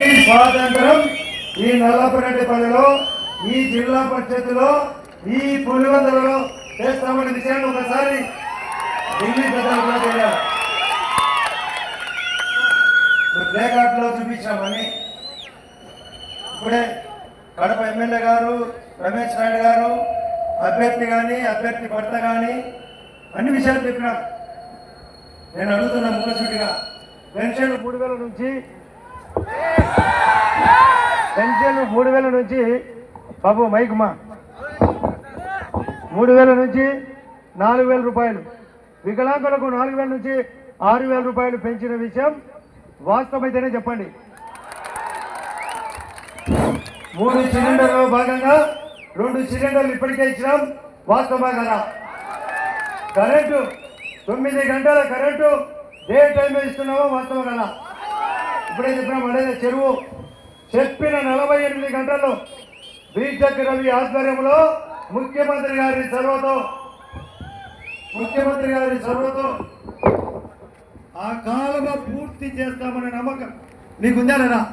ఈ స్వాతంత్రం ఈ నల్లపరెడ్డిపల్లిలో ఈ జిల్లా పరిషత్తులో ఈ పులివందలలో చేస్తామనే విషయాన్ని ఒకసారి ఢిల్లీ ప్రజలు ప్లే చూపించామని. ఇప్పుడే కడప ఎమ్మెల్యే గారు రమేష్ నాయుడు గారు అభ్యర్థి కానీ అభ్యర్థి భర్త కానీ అన్ని విషయాలు చెప్పినా నేను అడుగుతున్నా ముఖసూటిగా పెన్షన్ మూడు వేల నుంచి పెన్షన్ మూడు వేల నుంచి బాబు మైకుమా మూడు వేల నుంచి నాలుగు వేల రూపాయలు. వికలాంగులకు నాలుగు వేల నుంచి ఆరు వేల రూపాయలు పెంచిన విషయం వాస్తవమైతేనే చెప్పండి. మూడు సిలిండర్లో భాగంగా రెండు సిలిండర్లు ఇప్పటికే ఇచ్చినాం. వాస్తవమా కదా? కరెంటు తొమ్మిది గంటల కరెంటు డే టైంలో ఇస్తున్నామో వాస్తవం కదా? ఇప్పుడే చెప్పినాం అడే చెరువు. చెప్పిన నలభై ఎనిమిది గంటల్లో బీజక్ రవి ఆధ్వర్యంలో ముఖ్యమంత్రి గారి చొరవతో ముఖ్యమంత్రి గారి చొరవతో ఆ కాలువ పూర్తి చేస్తామనే నమ్మకం. నీకుందా లేదా?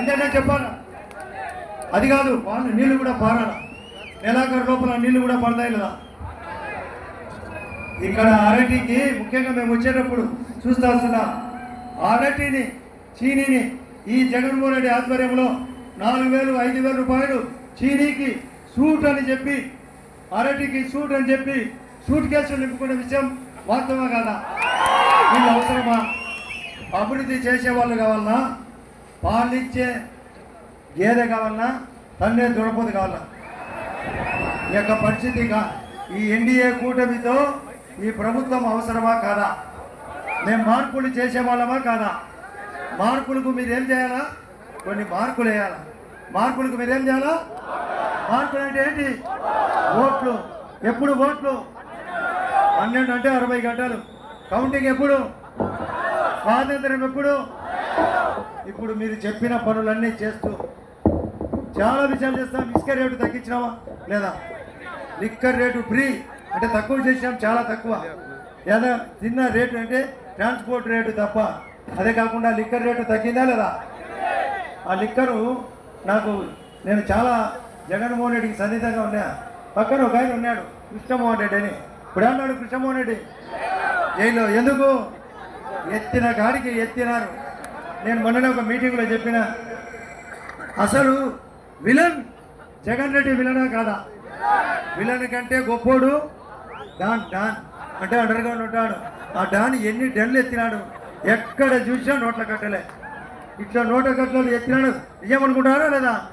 ఉందా చెప్పాలా? అది కాదు వాళ్ళు నీళ్ళు కూడా పారాలా? నెలాఖరు లోపల నీళ్ళు కూడా పడతాయి లేదా? ఇక్కడ అరటికి ముఖ్యంగా మేము వచ్చేటప్పుడు చూస్తా వస్తున్నా. అరటిని చీనీని ఈ జగన్మోహన్ రెడ్డి ఆధ్వర్యంలో నాలుగు వేలు ఐదు వేల రూపాయలు చీనీకి సూట్ అని చెప్పి అరటికి సూట్ అని చెప్పి సూట్ కేసులు నింపుకునే విషయం వాస్తవమే కాదా? వీళ్ళు అవసరమా? అభివృద్ధి చేసే వాళ్ళు కావాలన్నా పాలిచ్చే గేదె కావాలన్నా తండ్రి దృఢపోతు కావాలన్నా ఈ యొక్క పరిస్థితిగా ఈ ఎన్డీఏ కూటమితో ఈ ప్రభుత్వం అవసరమా కాదా? మేము మార్పులు చేసే వాళ్ళమా కాదా? మార్పులకు మీరు ఏం చేయాలా? కొన్ని మార్పులు వేయాలా? మార్పులకు మీరు ఏం చేయాలా? మార్పులు అంటే ఏంటి? ఓట్లు. ఎప్పుడు ఓట్లు? పన్నెండు అంటే అరవై గంటలు. కౌంటింగ్ ఎప్పుడు? స్వాతంత్రం ఎప్పుడు? ఇప్పుడు మీరు చెప్పిన పనులన్నీ చేస్తూ చాలా విషయాలు చేస్తాం. ఇసుక రేటు తగ్గించినావా? లేదా? Liquor rate free. అంటే తక్కువ చేసినాం చాలా తక్కువ. ఏదో చిన్న రేటు అంటే ట్రాన్స్పోర్ట్ రేటు తప్ప అదే కాకుండా లిక్కర్ రేటు తగ్గిందా లేదా? ఆ లిక్కరు నాకు నేను చాలా జగన్మోహన్ రెడ్డికి సన్నిహితంగా ఉన్నా. పక్కన ఒక ఆయన ఉన్నాడు కృష్ణమోహన్ రెడ్డి అని. ఇప్పుడు అన్నాడు కృష్ణమోహన్ రెడ్డి? జైల్లో. ఎందుకు? ఎత్తిన కాడికి ఎత్తినారు. నేను మొన్ననే ఒక మీటింగ్లో చెప్పిన అసలు విలన్ జగన్ రెడ్డి విలనా కాదా? విలన్ కంటే గొప్పోడు డాన్ డాన్. అంటే అండర్ గ్రౌండ్ ఉంటాడు. ఆ డాన్ ఎన్ని డన్లు ఎత్తినాడు? ఎక్కడ చూసినా నోట్ల కట్టలే. ఇట్లా నోట్ల కట్టలు ఎత్తినాడు నిజమనుకుంటారా లేదా?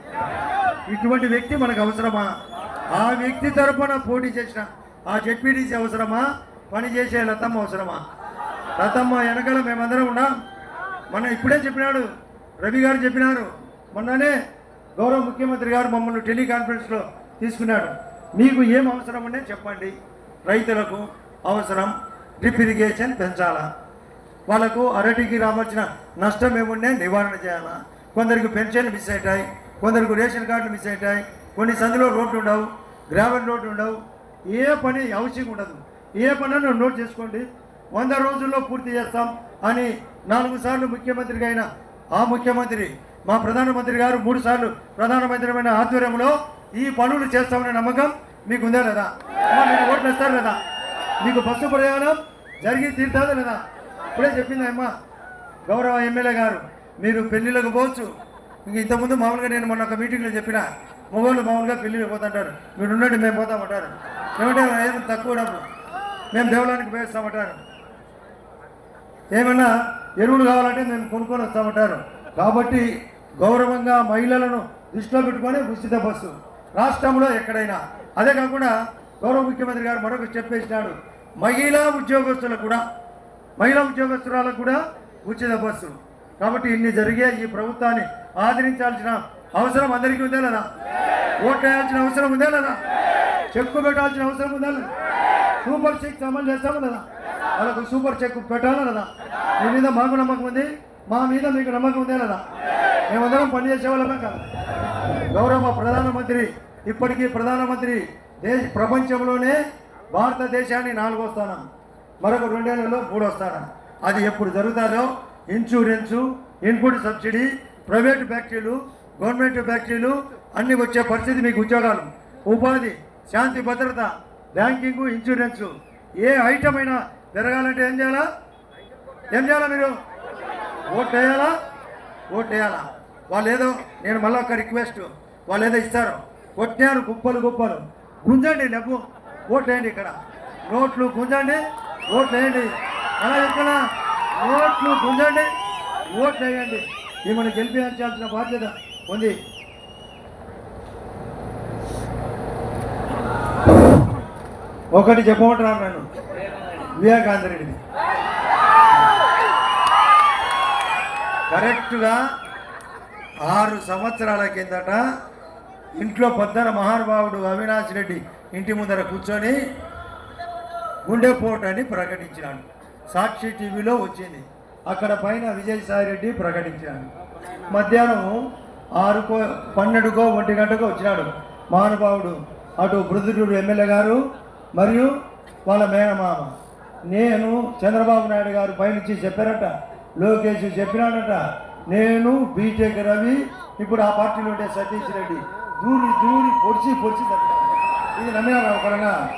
ఇటువంటి వ్యక్తి మనకు అవసరమా? ఆ వ్యక్తి తరఫున పోటీ చేసిన ఆ జెడ్పీటీసీ అవసరమా? పని చేసే లతమ్మ అవసరమా? లతమ్మ వెనకాల మేమందరం ఉన్నాం. మొన్న ఇప్పుడే చెప్పినాడు. రవి గారు చెప్పినారు. మొన్ననే గౌరవ ముఖ్యమంత్రి గారు మమ్మల్ని టెలికాన్ఫరెన్స్లో తీసుకున్నాడు. మీకు ఏం అవసరం ఉండే చెప్పండి. రైతులకు అవసరం. డ్రిప్ ఇరిగేషన్ పెంచాలా? వాళ్ళకు అరటికి రావాల్సిన నష్టం ఏముండే నివారణ చేయాలా? కొందరికి పెన్షన్ మిస్ అవుతాయి కొందరికి రేషన్ కార్డులు మిస్ అవుతాయి కొన్ని సందులో రోడ్లు ఉండవు గ్రావెల్ రోడ్లు ఉండవు. ఏ పని అవసరం ఉండదు. ఏ పని నోట్ చేసుకోండి. వంద రోజుల్లో పూర్తి చేస్తాం అని నాలుగు సార్లు ముఖ్యమంత్రిగా అయిన ఆ ముఖ్యమంత్రి మా ప్రధానమంత్రి గారు మూడు సార్లు ప్రధానమంత్రి ఆధ్వర్యంలో ఈ పనులు చేస్తామనే నమ్మకం మీకు ఉందా లేదా ఓట్లు వేస్తారు లేదా? మీకు బస్సు ప్రయాణం జరిగి తీరుతుందా లేదా ఇప్పుడే చెప్పింది అమ్మ. గౌరవ ఎమ్మెల్యే గారు మీరు పెళ్ళిళ్ళకు పోవచ్చు. ఇంక ఇంతకుముందు మామూలుగా నేను మొన్న ఒక మీటింగ్లో చెప్పిన మొగోళ్ళు మామూలుగా పెళ్ళికి పోతుంటారు. మీరు ఉండండి మేము పోతామంటారు. ఏమంటే ఏం తక్కువ డబ్బు మేము దేవాలయానికి పోయిస్తామంటారు. ఏమన్నా ఎరువులు కావాలంటే మేము కొనుక్కొని వస్తామంటారు. కాబట్టి గౌరవంగా మహిళలను దృష్టిలో పెట్టుకొని ఉచిత బస్సు. రాష్ట్రంలో ఎక్కడైనా. అదే కాకుండా గౌరవ ముఖ్యమంత్రి గారు మరొక స్టెప్ వేసినాడు. మహిళా ఉద్యోగస్తులకు కూడా మహిళా ఉద్యోగస్తురాలకు కూడా ఉచిత బస్సు. కాబట్టి ఇన్ని జరిగే ఈ ప్రభుత్వాన్ని ఆదరించాల్సిన అవసరం అందరికీ ఉందా లేదా? ఓట్లు వేయాల్సిన అవసరం ఉందా లేదా? చెక్కు పెట్టాల్సిన అవసరం ఉందా లేదా? సూపర్ చెక్ అమలు చేస్తాము లేదా? వాళ్ళకు సూపర్ చెక్ పెట్టాలా లేదా? మీ మీద మాకు నమ్మకం ఉంది మా మీద మీకు నమ్మకం ఉందా లేదా? మేమందరం పనిచేసే వాళ్ళమే కాదు. గౌరవ ప్రధానమంత్రి ఇప్పటికీ ప్రధానమంత్రి దేశ ప్రపంచంలోనే భారతదేశాన్ని నాలుగో స్థానం మరొక రెండేళ్ళలో మూడో స్థానం. అది ఎప్పుడు జరుగుతుందో ఇన్సూరెన్సు ఇన్పుట్ సబ్సిడీ ప్రైవేటు ఫ్యాక్టరీలు గవర్నమెంట్ ఫ్యాక్టరీలు అన్నీ వచ్చే పరిస్థితి మీకు ఉద్యోగాలు. ఉపాధి శాంతి భద్రత బ్యాంకింగ్ ఇన్సూరెన్సు. ఏ ఐటమ్ అయినా పెరగాలంటే ఏం చేయాలా? ఏం చేయాలా మీరు? ఓట్ వేయాలా ఓట్ వేయాలా వాళ్ళు ఏదో నేను మళ్ళీ ఒక రిక్వెస్ట్ వాళ్ళు ఏదో ఇస్తారు. కొట్టారు గుప్పలు గుప్పలు గుంజండి డబ్బు ఓట్లేయండి ఇక్కడ. నోట్లు గుంజండి ఓట్లేయండి. అలా ఇక్కడ నోట్లు గుంజండి ఓట్లేయండి. మిమ్మల్ని గెలిపించాల్సిన బాధ్యత ఉంది. ఒకటి చెప్పమంటున్నాను నేను. వివేకానంద రెడ్డిని కరెక్ట్గా ఆరు సంవత్సరాల కిందట ఇంట్లో పొద్దున మహానుభావుడు అవినాష్ రెడ్డి ఇంటి ముందర కూర్చొని గుండెపోటు అని ప్రకటించినాడు సాక్షి టీవీలో వచ్చింది. అక్కడ పైన విజయసాయి రెడ్డి ప్రకటించాడు. మధ్యాహ్నం ఆరుకో పన్నెండుకో ఒంటి గంటకో వచ్చినాడు మహానుభావుడు. అటు బృదుడు ఎమ్మెల్యే గారు మరియు వాళ్ళ మేనమామ. నేను చంద్రబాబు నాయుడు గారు పైనుంచి చెప్పారట లోకేష్ చెప్పినాడట నేను బీటెక్ రవి ఇప్పుడు ఆ పార్టీలో ఉండే సతీష్ రెడ్డి. దూరి దూరి పొడిచి పొడిచి ఇది నమ్మినారా ఒకరన్నా?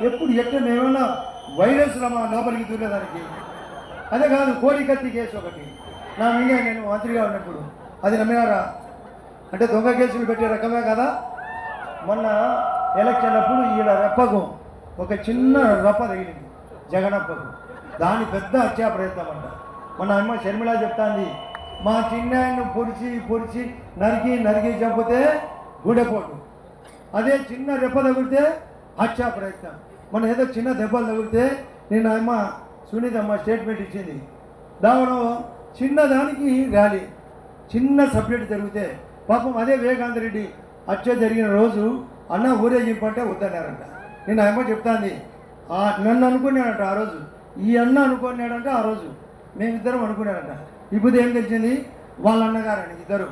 ఎప్పుడు ఎక్కడ మేమన్నా వైరస్ రమా లోపలికి దూరేదానికి? అదే కాదు కోడి కత్తి కేసు ఒకటి. నా మీద నేను మంత్రిగా ఉన్నప్పుడు. అది నమ్మినారా? అంటే దొంగ కేసులు పెట్టే రకమే కదా? మొన్న ఎలక్షన్ అప్పుడు ఈడ రెప్పకు ఒక చిన్న రప్ప తగిలింది. జగనప్పకు. దాని పెద్ద హత్యా ప్రయత్నం అంట. మొన్న అమ్మ షర్మిళ చెప్తాంది మా చిన్నాయన్ను పొడిచి పొడిచి నరికి నరికి చంపితే గుండెపోటు. అదే చిన్న రెప్ప తగిలితే హత్యా ప్రయత్నం. మన ఏదో చిన్న దెబ్బలు తగిలితే నేను అమ్మ సునీతమ్మ స్టేట్మెంట్ ఇచ్చింది. దావడం చిన్నదానికి ర్యాలీ. చిన్న సబ్జెక్ట్ జరిగితే పాపం అదే వివేకానంద రెడ్డి హత్య జరిగిన రోజు అన్న ఊరే చెప్పంటే వద్దన్నారంట. నేను అమ్మ చెప్తాంది నన్ను అనుకున్నాడంట ఆ రోజు. ఈ అన్న అనుకున్నాడంట ఆ రోజు. మేమిద్దరం అనుకున్నాడంట ఇప్పుడు ఏం తెలిసింది? వాళ్ళ అన్నగారని ఇద్దరు.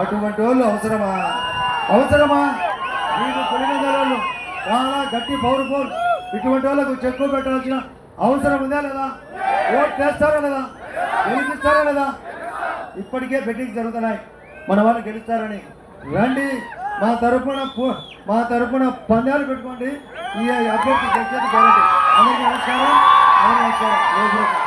అటువంటి వాళ్ళు అవసరమా? అవసరమా? మీకు పొలిమేర వాళ్ళు చాలా గట్టి పవర్ఫుల్ ఇటువంటి వాళ్ళకు చెక్కు పెట్టాల్సిన అవసరం ఉందా లేదా? ఓట్ చేస్తారా లేదా? గెలిపిస్తారా లేదా? ఇప్పటికే బెట్టింగ్ జరుగుతున్నాయి. మన వాళ్ళు గెలుస్తారని. రండి. మా తరపున మా తరపున పందాలు పెట్టుకోండి. ఈ అభ్యర్థి గెలిచేది గ్యారంటీ. అందరికీ నమస్కారం. అందరికీ నమస్కారం.